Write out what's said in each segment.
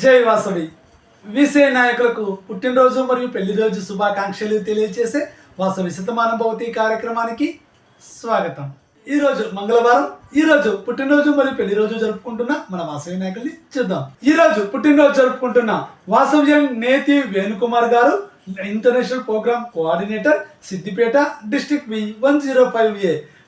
జై వాసవి విసే నాయకులకు పుట్టినరోజు మరియు పెళ్ళి రోజు శుభాకాంక్షలు తెలియజేసే వాసవి శతమానం భవతి కార్యక్రమానికి స్వాగతం. ఈ రోజు మంగళవారం ఈ రోజు పుట్టినరోజు మరియు పెళ్ళి రోజు జరుపుకుంటున్న మన వాసవి నాయకుల్ని చూద్దాం. ఈ రోజు పుట్టినరోజు జరుపుకుంటున్న వాసవ్యం నేతి వేణుకుమార్ గారు international programme coordinator Siddipet district V one zero five A.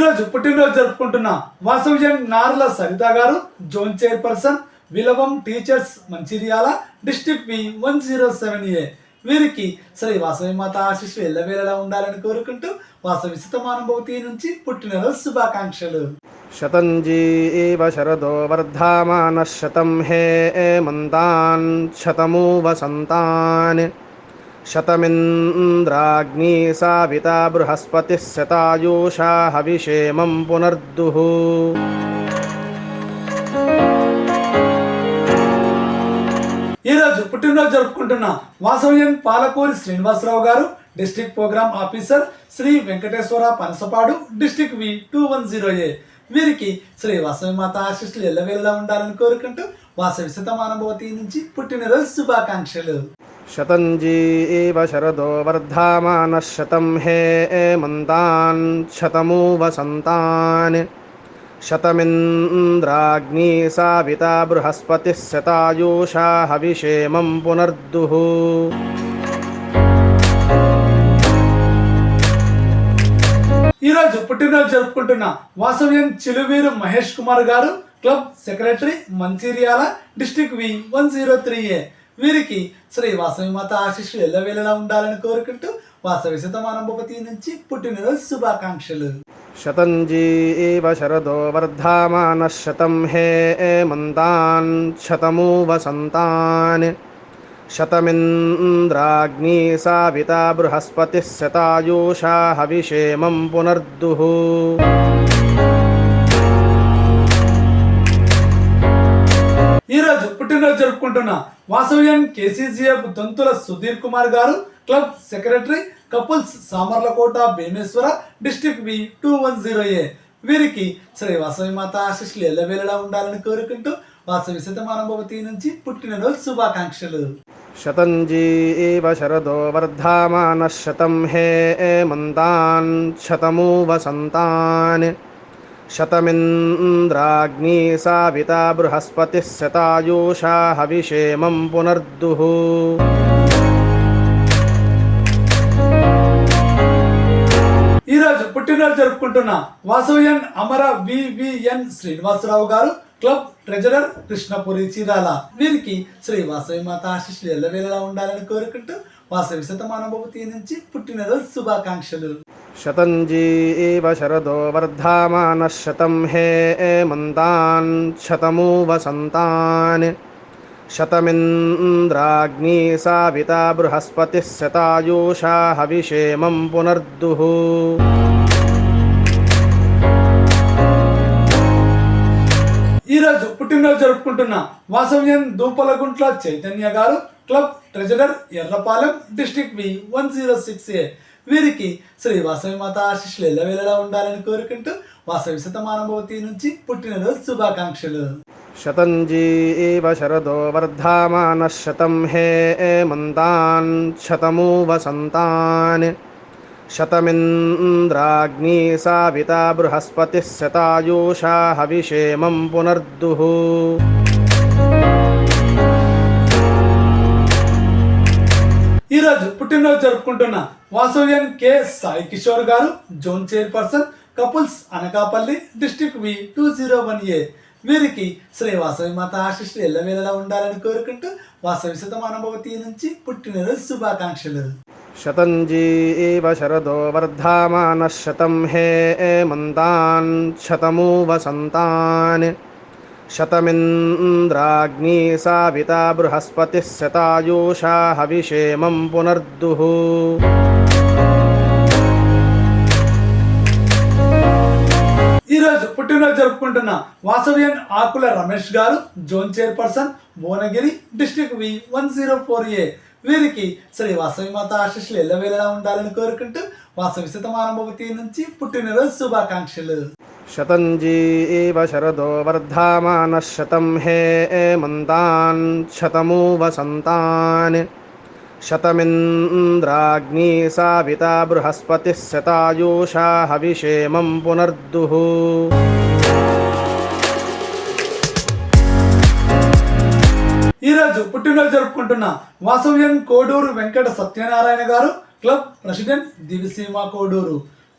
ఈరోజు పుట్టినరోజు జరుపుకుంటున్న వాసవిజన్ నార్ల సవిత గారు zone chairperson విలవం teachers Mancherial district B one zero seven A. వీరికి శ్రీ వాసవి మాత ఆశీస్సు ఎల్లవేళలా ఉండాలని కోరుకుంటూ వాసవి సుతమానుభూతి నుంచి పుట్టినరోజు శుభాకాంక్షలు. శతంజీ శరదో వర్ధమాన శతం హే మంతాన్ శతమూ వసంతాన్ शतमिन्द्राग्नी साविता बृहस्पतिः शतायुषा हविषेमं पुनर्दुः ఈ రోజు పుట్టినరోజు జరుపుకుంటున్న వాసవ్యం పాలకూరి శ్రీనివాసరావు గారు district program officer Shri Venkateswara Panasapadu district V two one zero A వీరికి శ్రీ వాసవి మాత ఆశిష్లు ఎల్లవేళలా ఉండాలని కోరుకుంటూ వాసవి సుతమానుభవతి నుంచి పుట్టినరోజు శుభాకాంక్షలు. శతంజీ శరదో వర్ధమాన శతం హే మంతాన్ శతమూ వసంతాన్ శతమింద్రాగ్ని సావిత బృహస్పతి శతాయూషా హవిషేమం ఈరోజు పుట్టినరోజు జరుపుకుంటున్న వాసవ్యం చిలువీరు మహేష్ కుమార్ గారు club secretary Mancherial district V one zero three A. వీరికి శ్రీ వాసవి మాత ఆశీస్సులు ఎల్లవేళలా ఉండాలని కోరుకుంటూ వాసవి శతమానంభపతి నుంచి పుట్టినరోజు శుభాకాంక్షలు. శతంజీ శరదో వర్ధమాన శతం హే మంతాన్ శతమూ వసంతాన్ శతమింద్రాగ్ని సావిత బృహస్పతి శతాయూషా హవిషేమం పునర్దుః. పుట్టినరోజు జరుపుకుంటున్న వాసవ్యం కేసీసీఎఫ్ దొంతుల సుధీర్ కుమార్ గారు club secretary couples Samarlakota Bhimeswara district V two one zero A. వీరికి శ్రీ వాసవి మాత ఆశిష్లు ఎల్లవేళలా ఉండాలని కోరుకుంటూ వాసవి శతమానుభవతి నుంచి పుట్టినరోజు శుభాకాంక్షలు. శతంజీ ఇవ శరదో వర్ధామాన శతం హే మంతాన్ శతమూ వసంతాన్ शतमिन्द्राग्नी साविता बृहस्पतिः शतायुषा हविषेमं पुनर्दुः ఈ రోజు పుట్టినరోజు జరుపుకుంటున్న వాసవ్యన్ అమర వివిఎన్ శ్రీనివాసరావు గారు క్లబ్ ట్రెజరర్ కృష్ణపురి చీరాల వీరికి శ్రీ వాసవి మాత ఆశిష్లు ఎల్లవేళలా ఉండాలని కోరుకుంటూ వాసవి శతమానభవతి నుంచి పుట్టినరోజు శుభాకాంక్షలు. శతంజీ ఏవ శరదో వర్ధమాన శతం హే మంతాన్ శతమూ వసంతాన్ శతమింద్రాగ్ని సావిత బృహస్పతి శతాయూషా హవిషేమం పునర్దుః. ఈరోజు పుట్టినరోజు జరుపుకుంటున్న వాసవ్యం దూపలగుంట్ల చైతన్య గారు club treasurer Errapalem district B one zero six A. వీరికి శ్రీ వాసవి మాత ఆశిష్లు ఎల్లవేళలా ఉండాలని కోరుకుంటూ వాసవి శతమానభవతి నుంచి పుట్టినరోజు శుభాకాంక్షలు. శతంజీ ఏవ శరదో వర్ధమాన శతం హే మంతాన్ శతమూ వసంతాన్ శతమింద్రాగ్ని సావిత బృహస్పతి శతాయూషా హవిషేమం పునర్దుః. ఈరోజు పుట్టినరోజు జరుపుకుంటున్న వాసవ్యన్ కె సాయి కిషోర్ గారు zone chairperson couples Anakapalli district V two zero one A. వీరికి శ్రీ వాసవి మాత ఆశిష్లు ఎల్లవేళలా ఉండాలని కోరుకుంటూ వాసవి శతమానుభవతి నుంచి పుట్టినరోజు శుభాకాంక్షలు. శతంజీ ఏవ శరదో వర్ధమాన శతం హే మంతాన్ శతము వసంతాన్ శతమింద్రాగ్నీ సావితా బృహస్పతి శతాయూషా హవిషేమం పునర్దుః. ఈరోజు పుట్టినరోజు జరుపుకుంటున్న వాసవ్యన్ ఆకుల రమేష్ గారు zone chairperson Bhuvanagiri district V one zero four A. వీరికి శ్రీ వాసవి మాత ఆశీస్సులు ఎల్లవేళలా ఉండాలని కోరుకుంటూ వాసవి శతమానభవతి నుంచి పుట్టినరోజు శుభాకాంక్షలు. శతంజీవ శరదో వర్ధమానः శతం హేమంతాన్ శతమూ వసంతాన్ శతమింద్రాగ్నీ సావితా బృహస్పతిः శతాయూషా హవిషేమం పునర్దుః. ఈ రోజు పుట్టినరోజు జరుపుకుంటున్న వాసవ్యన్ కోడూరు వెంకట సత్యనారాయణ గారు క్లబ్ ప్రెసిడెంట్ దివిసీమ కోడూరు.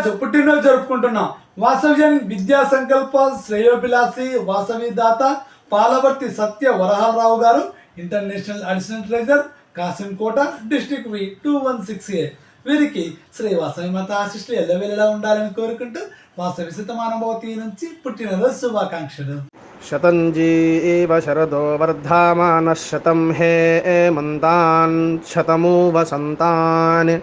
ఈ రోజు పుట్టినరోజు జరుపుకుంటున్నాం. వాసవ్యం విద్యా సంకల్ప శ్రేయోభిలాసి వాసవి దాత పాలవర్తి సత్య వరహారావు గారు international additional treasurer Kasimkota district V two one six A. వీరికి శ్రీ వాసవి మాత ఆశిష్లు ఎల్లవేళలా ఉండాలని కోరుకుంటూ వాసవి శతమానభవతి నుంచి పుట్టినరోజు శుభాకాంక్షలు. శతంజీవ శరదో వర్ధమాన శతం హేమంతాన్ శతమూ వసంతాన్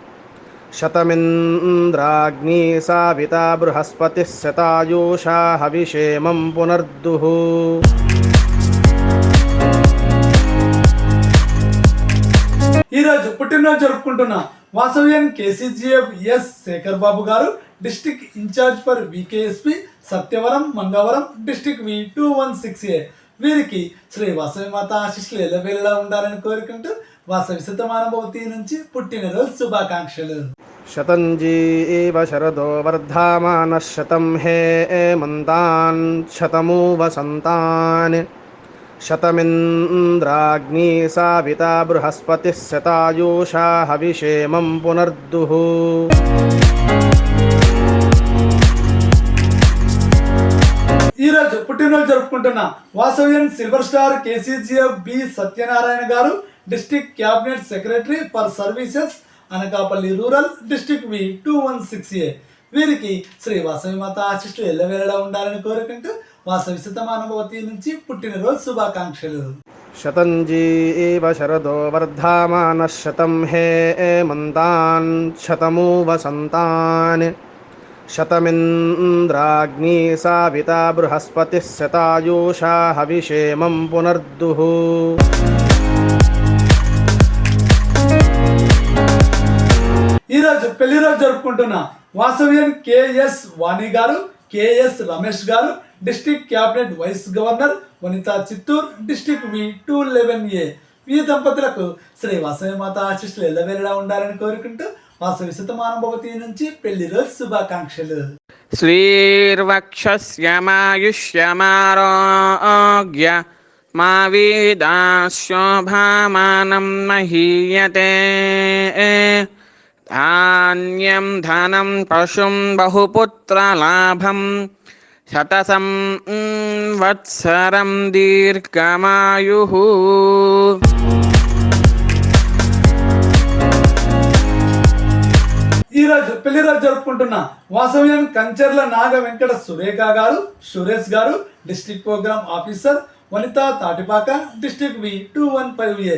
శతమింద్రాగ్నీ సావితా బృహస్పతిः శతాయూషా హవిషేమం పునర్దుః. ఈ రోజు పుట్టినరోజు జరుపుకుంటున్న వాసవ్యన్ కేసీజీఎఫ్ ఎస్ శేఖర్ బాబు గారు district incharge for VKSP Satyavaram Mangavaram district V two one six A. వీరికి శ్రీ వాసవి మాత ఆశీస్సులు ఎల్లవేళలా ఉండాలని కోరుకుంటూ వాసవి శతమానభవతి నుంచి పుట్టినరోజు శుభాకాంక్షలు. శతంజీవ శరదో వర్ధమానः శతం హేమంతాన్ శతమూ వసంతాన్ శతమింద్రాగ్నీ సావితా బృహస్పతిः శతాయూషా హవిషేమం పునర్దుః. ఈ రోజు పుట్టినరోజు జరుపుకుంటున్న Vasavian silver star KCGF B Satyanarayana గారు district cabinet secretary for services Anakapalli rural district V two one six A వీరికి శ్రీ వాసవి మాత ఎల్లవేళలా ఉండాలని కోరుకుంటూ వాసవి శతమానుభవతి నుంచి పుట్టినరోజు శుభాకాంక్షలు. శతంజీవ శరదో వర్ధమాన శతం హే మంతాన్ శతమూ వసంతాన్ శతమింద్రాగ్ని సావితా బృహస్పతి శతాయూషా హవిషేమం పునర్దుః. పెళ్ళి రోజు జరుపుకుంటున్న వాసవ్యన్ కేఎస్ వాణి గారు కేఎస్ రమేష్ గారు district cabinet vice governor Vanitha Chittoor district V two eleven A ఈ దంపతులకు శ్రీ వాసవి మాత ఆశిష్లు ఎల్లవేళలా ఉండాలని కోరుకుంటూ వాసవి శతమానుభవతి నుంచి పెళ్ళి రోజు శుభాకాంక్షలు. శ్రీర్వక్షమాయుష్యమారోగ్య మా వీదాశోభామానం మహీయతే. ధాన్యం ధనం పశుం బహుపుత్రలాభం శతసం వత్సరం దీర్ఘమాయు ఈరోజు పెళ్ళి రోజు జరుపుకుంటున్న వాసవ్యం కంచర్ల నాగ వెంకట సురేఖ గారు సురేష్ గారు district programme officer Vanitha Tatipaka district V two one five A.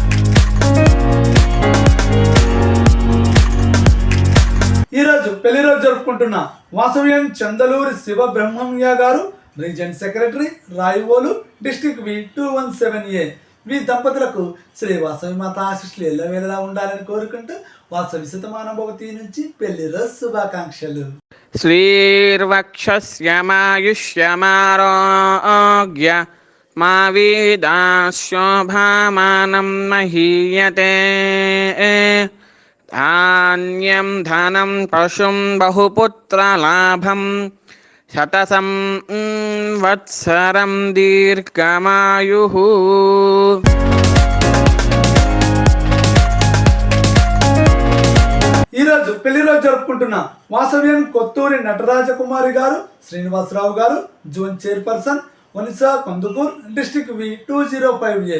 ఈరోజు పెళ్ళి రోజు జరుపుకుంటున్న వాసవ్యం చందలూరి శివ బ్రహ్మయ్య గారు regent secretary Rayivolu district V two one seven A. మీ దంపతులకు శ్రీ వాసవి మాత ఆశిష్లు ఎల్లవేళలా ఉండాలని కోరుకుంటూ వాసవి శతమానుభవతి నుంచి పెళ్ళి రోజు శుభాకాంక్షలు. శ్రీర్వక్షమాయుష్యమారోగ్య మా వీదాశోభామానం మహీయతే. ధాన్యం ధనం పశుం బహుపుత్రలాభం శతసం వత్సరం దీర్ఘమాయు ఈరోజు పెళ్ళి రోజు జరుపుకుంటున్న వాసవ్యం కొత్తూరి నటరాజకుమారి గారు శ్రీనివాసరావు గారు zone chairperson వనిసా Kandukur district V two zero five A.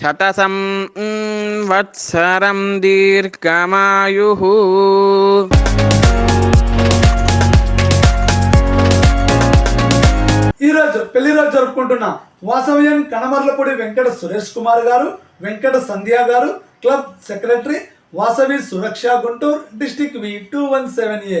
శతసం వత్సరం దీర్ఘమాయు. ఈరోజు పెళ్ళి రోజు జరుపుకుంటున్న వాసవ్యం కనమర్లపూడి వెంకట సురేష్ కుమార్ గారు వెంకట సంధ్య గారు club secretary Vasavi Suraksha Guntur district V two one seven A.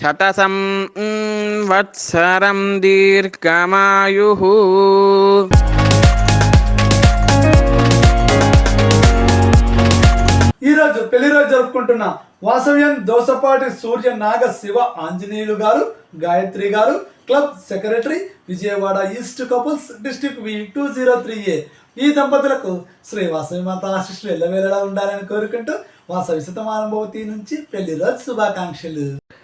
శతసం వత్సరం దీర్ఘమాయు. ఈరోజు పెళ్ళి రోజు జరుపుకుంటున్న వాసవ్యం దోసపాటి సూర్య నాగ శివ ఆంజనేయులు గారు గాయత్రి గారు club secretary Vijayawada east couples district V two zero three A. ఈ దంపతులకు శ్రీ వాసవి మాత ఆశిష్లు ఎల్లవేళలా ఉండాలని కోరుకుంటూ వాసవి సుతమానుభవతి నుంచి పెళ్ళి రోజు శుభాకాంక్షలు.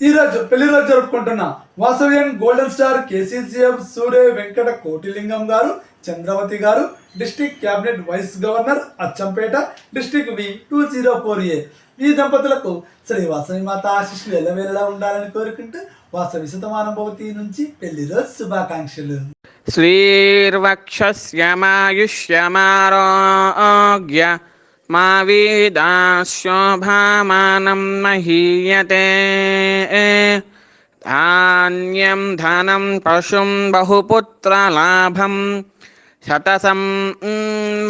ఈరోజు పెళ్ళి రోజు జరుపుకుంటున్న Vasavian golden star KCCF Surya Venkata Kotilingam గారు చంద్రవతి గారు district cabinet vice governor Achampet district V two zero four A. ఈ దంపతులకు శ్రీ వాసవి మాత ఆశీస్సులు ఎలవేలా ఉండాలని కోరుకుంటూ వాసవి శతమానుభవతి నుంచి పెళ్ళి రోజు శుభాకాంక్షలు. శ్రీర్వక్ష మా వేదాశోభామానం మహీయతే ధాన్యం ధనం పశుం బహుపుత్రలాభం శతసం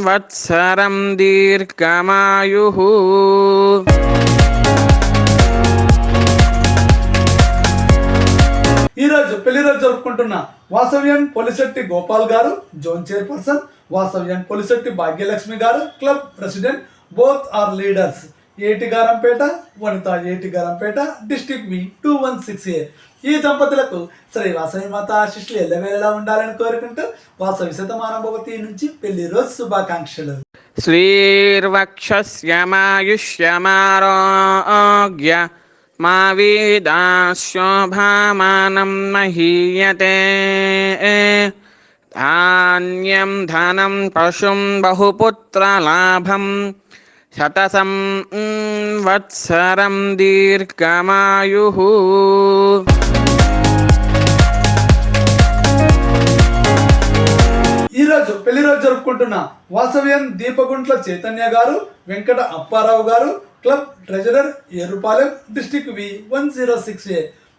వత్సరం దీర్ఘమాయు ఈరోజు పెళ్ళి రోజు జరుపుకుంటున్న వాసవ్యం పొలిశెట్టి గోపాల్ గారు జోన్ చైర్పర్సన్ వాసవ్యన్ పొలిసెట్టి భాగ్యలక్ష్మి గారు club president both are leaders. Etigarampet Vanitha Etigarampet district me two one six A. ఈ దంపతులకు శ్రీ వాసవి మాత ఆశిష్లు ఎల్లవేళలా ఉండాలని కోరుకుంటూ వాసవి శతమానభవతి నుంచి పెళ్ళి రోజు శుభాకాంక్షలు. శ్రీర్వక్షమాయుష్యమారోగ్య మా వీదాశోభామానం మహీయతే. ధాన్యం ధనం పశుం బహుపుత్రలాభం శతసం వత్సరం దీర్ఘమాయు ఈరోజు పెళ్ళి రోజు జరుపుకుంటున్న వాసవ్యం దీపగుంట్ల చైతన్య గారు వెంకట అప్పారావు గారు club treasurer Errupalem district V one zero six A.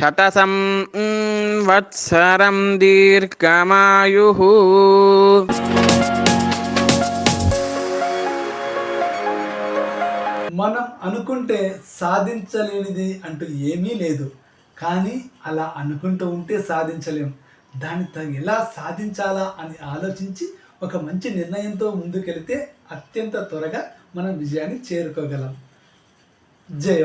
శతసం వత్సరం దీర్ఘమాయు. మనం అనుకుంటే సాధించలేనిది అంటూ ఏమీ లేదు. కానీ అలా అనుకుంటూ ఉంటే సాధించలేం. దాన్ని త- ఎలా సాధించాలా అని ఆలోచించి ఒక మంచి నిర్ణయంతో ముందుకెళితే అత్యంత త్వరగా మనం విజయాన్ని చేరుకోగలం. జై